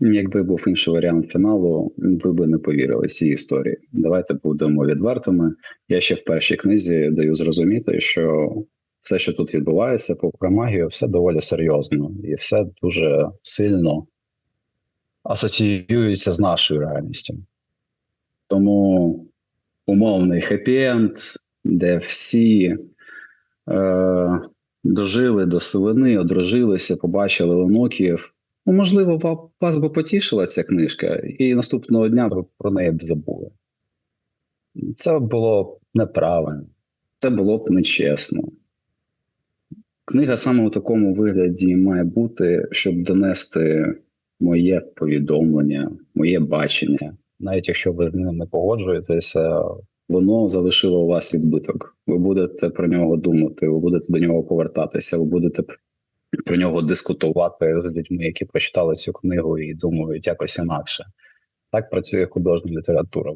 Якби був інший варіант фіналу, ви би не повірили цій історії. Давайте будемо відвертими. Я ще в першій книзі даю зрозуміти, що все, що тут відбувається, попри магію, все доволі серйозно і все дуже сильно асоціюється з нашою реальністю. Тому умовний хеппі-енд, де всі е, дожили до сивини, одружилися, побачили онуків. Ну, можливо, вас би потішила ця книжка, і наступного дня ви про неї б забули. Це було б неправильно, це було б нечесно. Книга саме у такому вигляді має бути, щоб донести моє повідомлення, моє бачення. Навіть якщо ви з ним не погоджуєтеся, воно залишило у вас відбиток. Ви будете про нього думати, ви будете до нього повертатися, ви будете про нього дискутувати з людьми, які прочитали цю книгу і думають якось інакше. Так працює художня література.